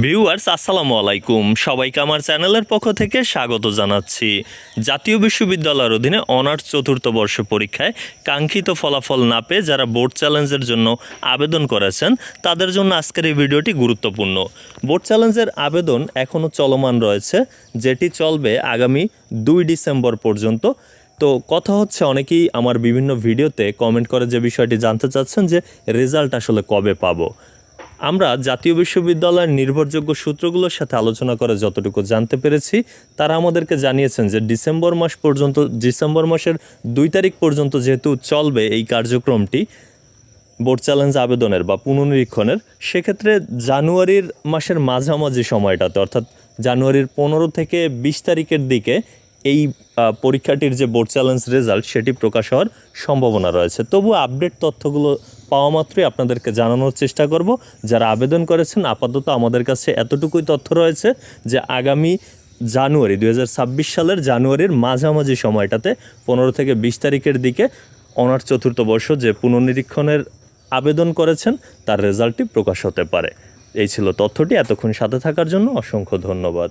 Viewers, আসসালামু আলাইকুম। সবাইকে আমার চ্যানেলের পক্ষ থেকে স্বাগত জানাচ্ছি। জাতীয় বিশ্ববিদ্যালয়ের অধীনে অনার্স চতুর্থ বর্ষ পরীক্ষায় কাঙ্ক্ষিত ফলাফল না পেয়ে যারা বোর্ড চ্যালেঞ্জের জন্য আবেদন করেছেন, তাদের জন্য আজকের এই ভিডিওটি গুরুত্বপূর্ণ। বোর্ড চ্যালেঞ্জের আবেদন এখনও চলমান রয়েছে, যেটি চলবে আগামী দুই ডিসেম্বর পর্যন্ত। তো কথা হচ্ছে, অনেকেই আমার বিভিন্ন ভিডিওতে কমেন্ট করে যে বিষয়টি জানতে চাচ্ছেন যে রেজাল্ট আসলে কবে পাবো। আমরা জাতীয় বিশ্ববিদ্যালয়ের নির্ভরযোগ্য সূত্রগুলোর সাথে আলোচনা করে যতটুকু জানতে পেরেছি, তারা আমাদেরকে জানিয়েছেন যে ডিসেম্বর মাস পর্যন্ত, ডিসেম্বর মাসের দুই তারিখ পর্যন্ত যেহেতু চলবে এই কার্যক্রমটি, বোর্ড চ্যালেঞ্জ আবেদনের বা পুনর্নিরীক্ষণের, সেক্ষেত্রে জানুয়ারির মাসের মাঝামাঝি সময়টাতে, অর্থাৎ জানুয়ারির পনেরো থেকে বিশ তারিখের দিকে এই পরীক্ষাটির যে বোর্ড চ্যালেঞ্জ রেজাল্ট, সেটি প্রকাশ হওয়ার সম্ভাবনা রয়েছে। তবু আপডেট তথ্যগুলো পাওয়া মাত্রই আপনাদেরকে জানানোর চেষ্টা করব। যারা আবেদন করেছেন, আপাতত আমাদের কাছে এতটুকুই তথ্য রয়েছে যে আগামী জানুয়ারি দু হাজার ছাব্বিশ সালের জানুয়ারির মাঝামাঝি সময়টাতে পনেরো থেকে বিশ তারিখের দিকে অনার্স চতুর্থ বর্ষ যে পুনর্নিরীক্ষণের আবেদন করেছেন, তার রেজাল্টটি প্রকাশ হতে পারে। এই ছিল তথ্যটি। এতক্ষণ সাথে থাকার জন্য অসংখ্য ধন্যবাদ।